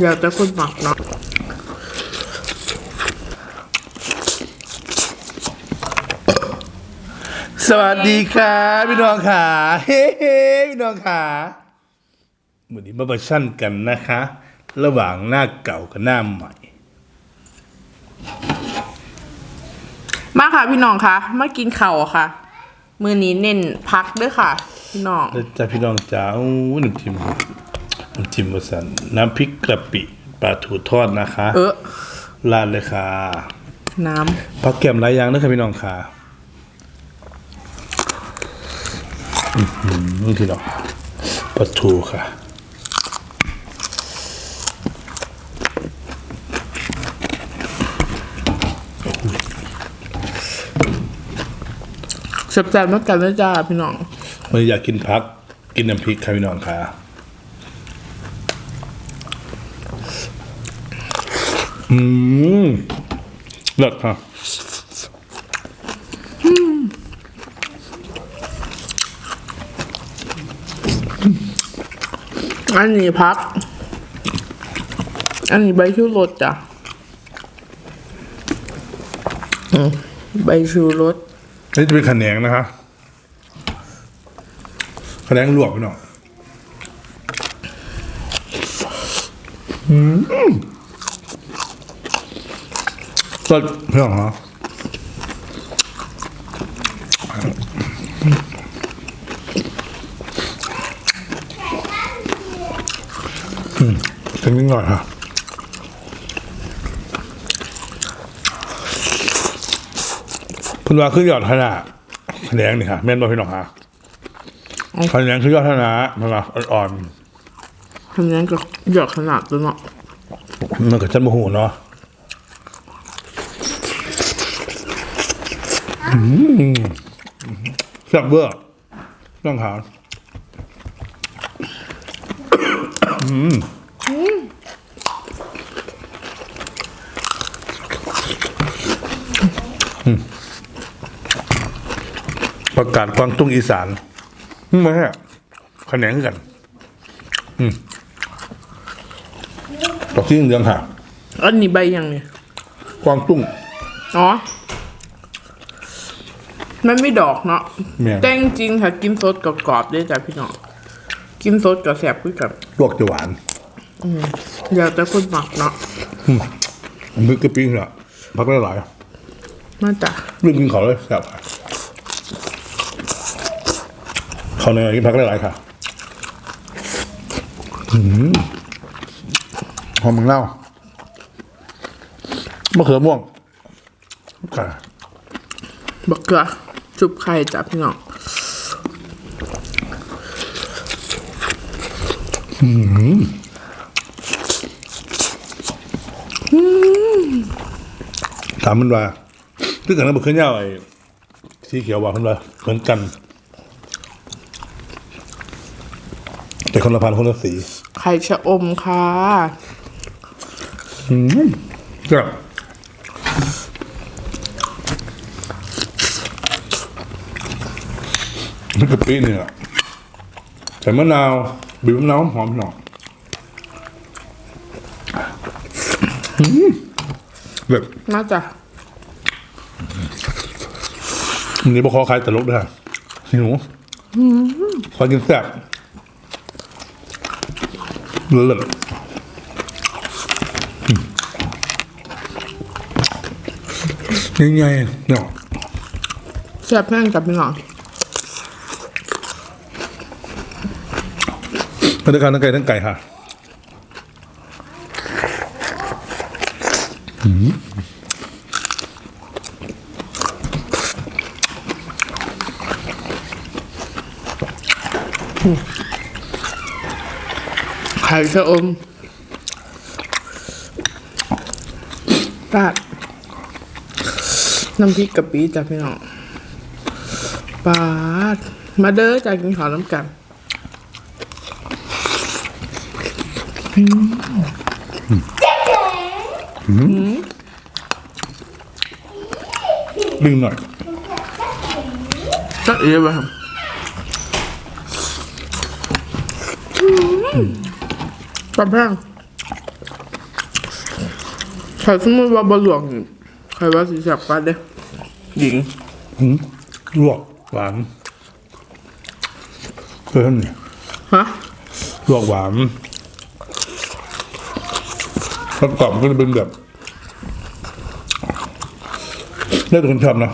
อยากจะคนหมักเนาะสวัสดีค่ะพี่น้องขาเฮ้เฮ้พี่น้องขาวันนี้มาประชันกันนะคะ ระหว่างหน้าเก่ากับหน้าใหม่ มาค่ะพี่น้องคะมากินเข่าวค่ะ มือนี้เน้นพักด้วยค่ะ พี่น้องแล้วจ้าพี่น้องจ๋าอู้น้ำจิ้ม น้ำจิ้มมาสันน้ำพริกกะปิปลาถูทอดนะคะเออราดเลยค่ะน้ผักแก้มหลายอย่างนะครับพี่น้องค่ะอื้อหือพี่น้องปลาทูค่ะำแซ่บๆมากันนะจ้าพี่น้องมันอยากกินพัก กินน้ำพริกครับพี่น้องค่ะ อืมเลิศค่ะอันนี้พัก อันนี้ใบชูรสจ้ะอืมใบชูรสนี่จะเป็นขะแหนงนะคะขะแหนงลวกพี่น้องอืม สดพี่น้องเหรออืมถึงนิดหน่อยค่ะเพิ่นว่าคือยอดขนาดแหนงนี่ค่ะแม่นบ่พี่น้องค่ะขนงคือยอดขนาดมันว่าอ่อนทำนั้นก็หยอดขนาดตัวเนาะๆมันก็จันบ่ฮู้เนาะอืม แซ่บเบ้อต้องหาอืมประกาศกวางตุ้งอีสานมาฮะขนงกัน อืมดอกที่เหลืองค่ะอันนี้ใบยังเนี่ยกวางตุ้ง อ๋อ มันไม่ดอกเนาะแม่น แต่จริงๆถ้ากินสดกรอบๆได้จ้ะพี่น้องกินสดกับแสบคือกับลวกจะหวานอยากจะคนหมักเนาะมือกระปิ้งเนี่ยพักได้หลายมาจ้ะลืมกินเขาเลยแซ่บค่ะเขาในยกินพักได้หลายค่ะอืมหอมมึงเล่ามะเขือม่วงค่ะบักเกลือ จุบไข่จ้ะพี่น้องถามมันว่าที่กันนั้นบุกขึ้นยาวไอ้สีเขียวว่ามันว่าเหมือนกัน แต่คนละพันธุ์คนละสี ไข่ชะอมค่ะครับ นี่กะปิเนี่ยใส่มะนาวบีบมะนาวหอมๆหน่อยอืมแบบมาจ้ะอันนี้บอกขอขายตลกด้วยค่ะหิวขอกินแซ่บเลิศอืมยังไงเนาะแซ่บแห้งจ้ะพี่น้อง มาด้วยกันทั้งไก่ทั้งไก่ค่ะไข่ชะอมราดน้ำพริกกะปิจ้ะพี่น้องปาด มาเด้อจะกินข้าวน้ำกัน ดึงหน่อยก็เอ๋ไปครับปลาแพงถ้าสมมติว่าบหลวงนี่ใครว่าสิแซ่บกว่าเด้หญิงหืมลวกหวานเพิ่มเนี่ยฮะลวกหวาน ประกอบก็จะเป็นแบบได้แต่คนชอบนะ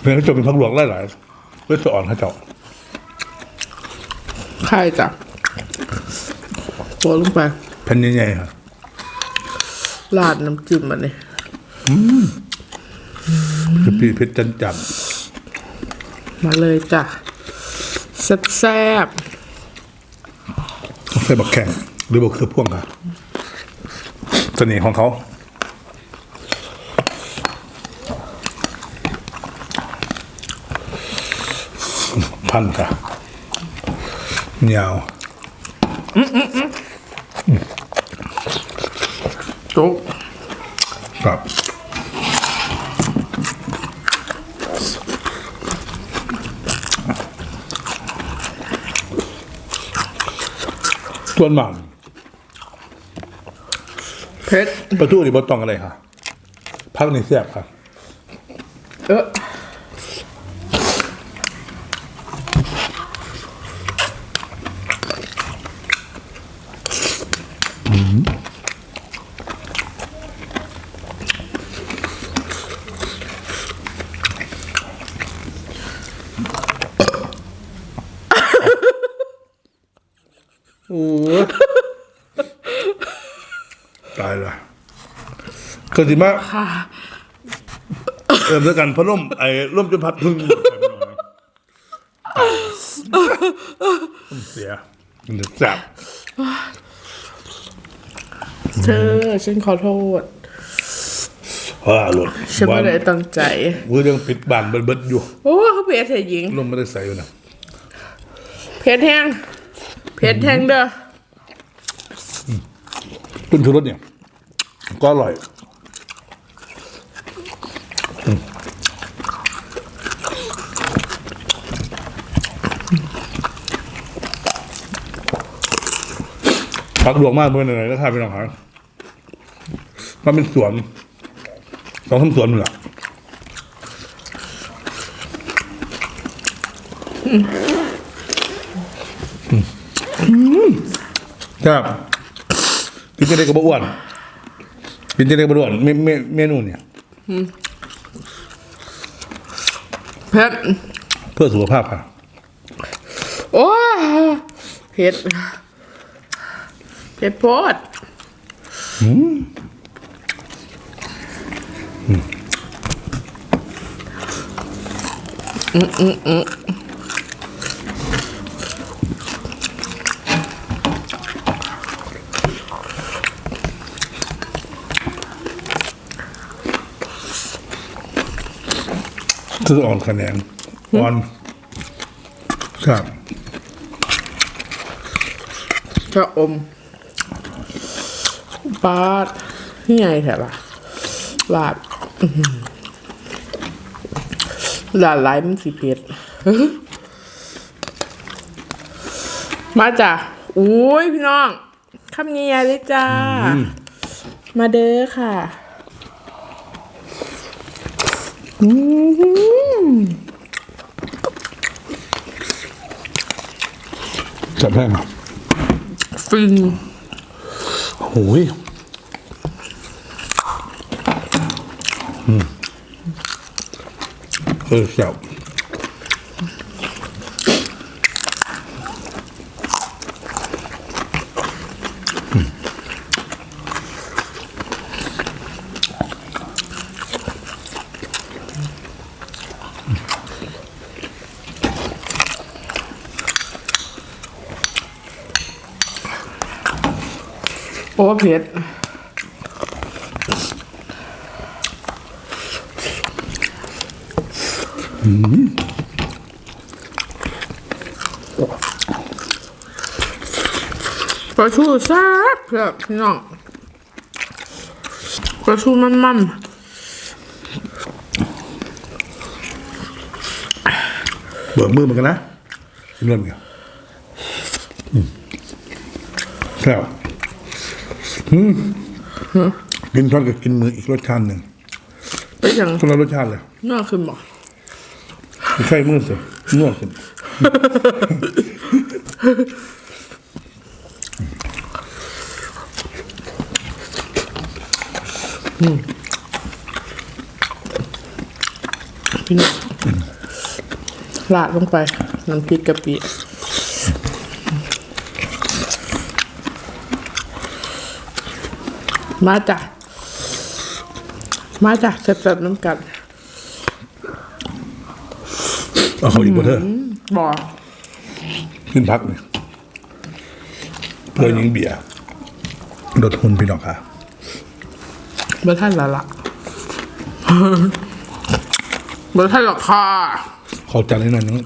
เพลงก็จะเป็นพักหลวงหลายๆเพื่อจะอ่อนให้เจ้าใครจ้ะตัวลงไปแผ่นใหญ่ๆครับราดน้ำจิ้มมันนี่คือพี่เพชรจันจันมาเลยจ้ะแซ่บ ใส่บักแข่งหรือบักคือพ่วงค่ะเสน่ห์ของเขาพันค่ะยาวๆจุกครับ ส่วนหมันเผ็ดประตูนี่บต้องอะไรค่ะพักในแซ่บค่ะ เออ เกิดสิมาค่ะเอิมด้วยกันพะล่มไอ้ล่มจนพัดพึ่งเสียมันจะแซ่บเธอฉันขอโทษว้าหลุดฉันไม่ได้ตั้งใจมือเรื่องปิดบานเบิดๆอยู่โอ้เขาเผ็ดเถอะหญิงลมไม่ได้ใส่อยู่นะเผ็ดแห้งเผ็ดแห้งเด้อต้นชูรสเนี่ย ก็อร่อย พักหลวงมากเมื่อไหร่ก็ทายไปหน่อยครับมันเป็นสวนสองสามสวนนี่แหละครับกินจะได้กับอ้วนกินจะได้กับอ้วนเมเมเมนูเนี่ยเผ็ดเพื่อสุขภาพค่ะ โอ้เผ็ดเผ็ดโพดคืออ่อนคะแนนอ่อนครับชะอม ปาดนี่ไงแถล่ะลาดอื้อหือลาดไหลายมันสิเผ็ดมาจ้ะอุ้ยพี่น้องคำนี้เลยจ้า มาเด้อค่ะอืมจับแห้งอะฟินโอ้ยอืม เออแซ่บอืมโอ้เผ็ด ปลาชูแซ่บเพื่อพี่น้องปลาชูมันมันเบิกมือเหมือนกันนะชิมเริ่มกันครับอืมกินทอดกับกินมืออีกรสชาติหนึ่งไปยังคนละรสชาติเลยน่าขึ้นบอก ไม่ใช่มือสินวดสิพี่น้องลาดลงไป น้ำพริกกะปิมาจ้ะ มาจ้ะแซ่บๆน้ำกัน เอาเขาอีกบ่เถอะบอกขึ้นพักเนี่ยเพื่อยิงเบียร์ลดทุนพี่น้องค่ะเบอร์ท่านละละเบอร์ท่านหรอกค่ะขอจานให้หน่อยนึง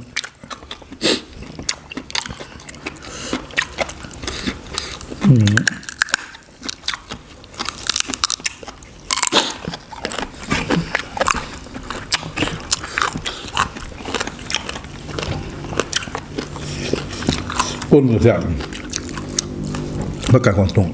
ต้นกระแสบประกาศความตรง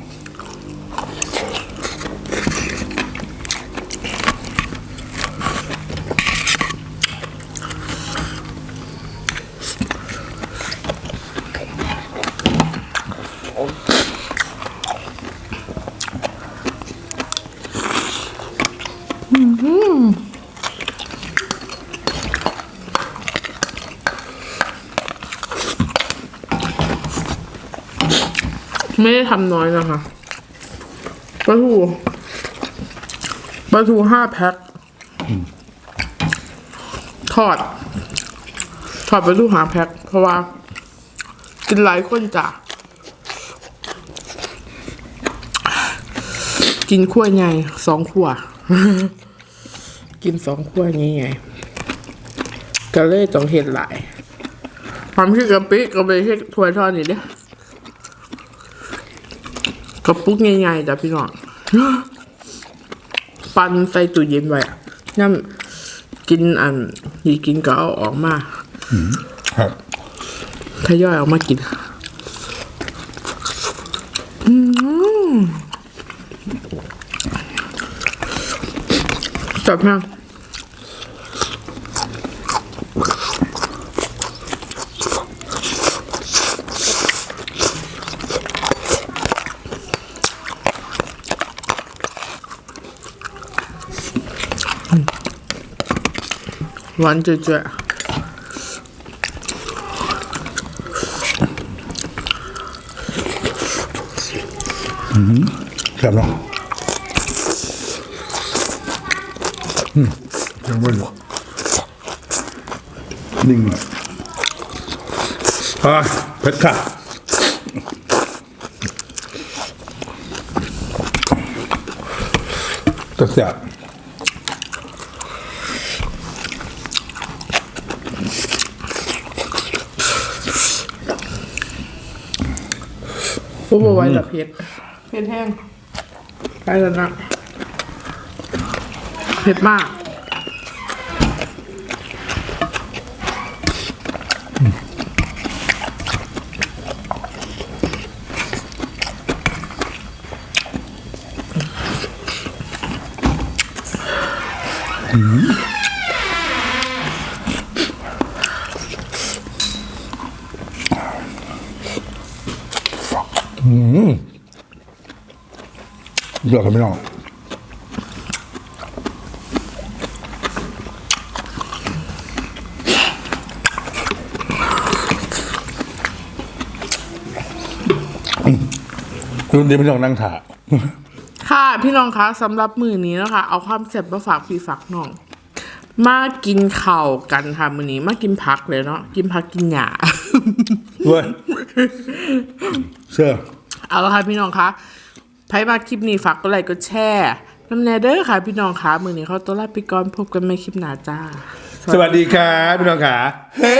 ไม่ได้ทำน้อยนะคะปลาทูปลาทูห้าแพ็คทอด ทอดปลาทูห้าแพ็คเพราะว่า กินหลายคนจ้ะกินขั้วใหญ่สองขั้วกินสองขั้วนี้ไงก็เลยต้องเห็ดหลายความที่กะปิก็ไปเฮ็ดถ้วยทอดนี่เด้ กระปุกใหญ่ๆจ้ะพี่น้องปันใส่ตู้เย็นไว้อะย่ำกินอันยีกินก็เอาออกมาครับทยอยออกมากินอืมจับแห้งหวาน เจ๋อแซ่บเนาะอืมยังไม่ห มดนิ่งหน่อยอะเผ็ดค่ะแต่แซ่บๆผู้บไหวละเผ็ดเผ็ดแห้งไปแล้วนะเผ็ดมากเดี๋ ยวกันไม่นอกรุ่นนี้ไม่ต้องนั่งถ่าค่ะพี่น้องคะสำหรับมือนี้นะคะ เอาความเจ็บมาฝากพี่ฝากน้อง มากินข้าวกันค่ะมือนี้ มากินผักเลยเนาะกินผักกินหญ้าเว้ยเชื่อเอาละค่ะพี่น้องคะ ไพ่มาคลิปนี้ฝากกดไลค์กดแชร์น้ำแนเด้อค่ะ พี่น้องคะมือนี้เขาตัวลาไปก่อนพบกันใหม่คลิปหน้าจ้า สวัสดีครับพี่น้องขาเฮ้